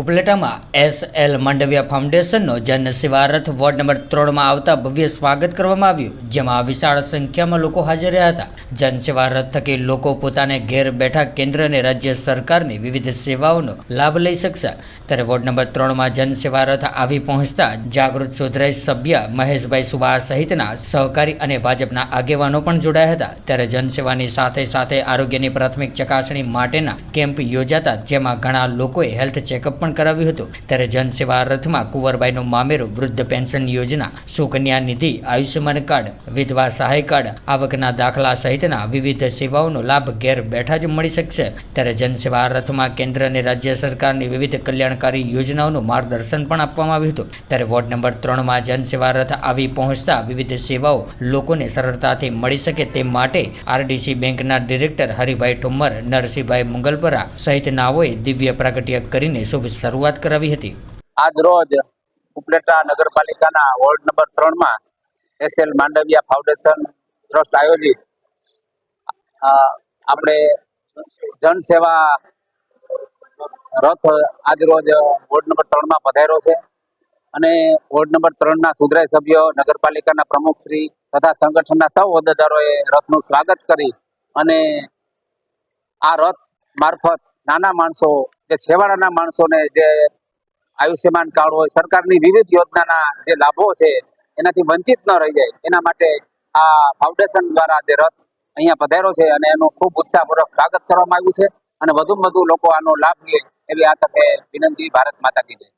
ઉપલેટામાં S L Mandaviya ફાઉન્ડેશનનો જન સેવા રથ વોર્ડ નંબર ત્રણમાં આવતા ભવ્ય સ્વાગત કરવામાં આવ્યું, જેમાં વિશાળ સંખ્યામાં લોકો હાજર રહ્યા હતા. જન સેવા રથ થકી લોકો પોતાને ઘેર બેઠા કેન્દ્ર અને રાજ્ય સરકારની વિવિધ સેવાઓનો લાભ લઈ શકશે. ત્યારે વોર્ડ નંબર ત્રણમાં જન સેવા રથ આવી પહોંચતા જાગૃત સુધરાઈ સભ્ય મહેશભાઈ સુભાષ સહિતના સહકારી અને ભાજપના આગેવાનો પણ જોડાયા હતા. ત્યારે જનસેવાની સાથે સાથે આરોગ્યની પ્રાથમિક ચકાસણી માટેના કેમ્પ યોજાતા, જેમાં ઘણા લોકોએ હેલ્થ ચેકઅપ પણ કરાવ્યું હતું. ત્યારે જનસેવા રથમાં કુંવરબાઈનો મામેરો વૃદ્ધ પેન્શન યોજના, સુકન્યા નિધિ, આયુષ્યમાન કાર્ડ, વિધવા સહાય કાર્ડ, આવકના દાખલા સહિતના વિવિધ સેવાઓનો લાભ ઘેર બેઠા જ મળી શકશે. ત્યારે જનસેવા રથમાં કેન્દ્ર અને રાજ્ય સરકારની વિવિધ કલ્યાણકારી યોજનાઓનું માર્ગદર્શન પણ આપવામાં આવ્યું હતું. ત્યારે વોર્ડ નંબર ત્રણમાં જનસેવા રથ આવી પહોંચતા વિવિધ સેવાઓ લોકોને સરળતાથી મળી શકે તે માટે આરડીસી બેંકના ડિરેક્ટર હરિભાઈ ઠુમ્મર, નરસિંહભાઈ મુગલપરા સહિત નાઓએ દિવ્ય પ્રાગટ્ય કરીને શુભ શરૂઆત કરાવી હતી. આજ રોજ ઉપલેટા નગરપાલિકાના વોર્ડ નંબર ત્રણમાં S L Mandaviya foundation trust આયોજિત આપણે જનસેવા રથ આજ રોજ વોર્ડ નંબર ત્રણમાં પધાર્યો છે. અને વોર્ડ નંબર ત્રણના સુધરાય સભ્યો નગરપાલિકાના પ્રમુખશ્રી તથા સંગઠનના સૌ હોદ્દેદારોએ રથનું સ્વાગત કરી અને આ રથ મારફત નાના માણસો જે છેવાડાના માણસોને જે આયુષ્યમાન કાર્ડ હોય, સરકારની વિવિધ યોજનાના જે લાભો છે, એનાથી વંચિત ન રહી જાય. એના માટે આ ફાઉન્ડેશન દ્વારા જે રથ અહીંયા પધાર્યો છે અને એનું ખૂબ ઉત્સાહપૂર્વક સ્વાગત કરવામાં આવ્યું છે. અને વધુમાં વધુ લોકો આનો લાભ લે એવી આ તકે વિનંતી ભારત માતા કી જય.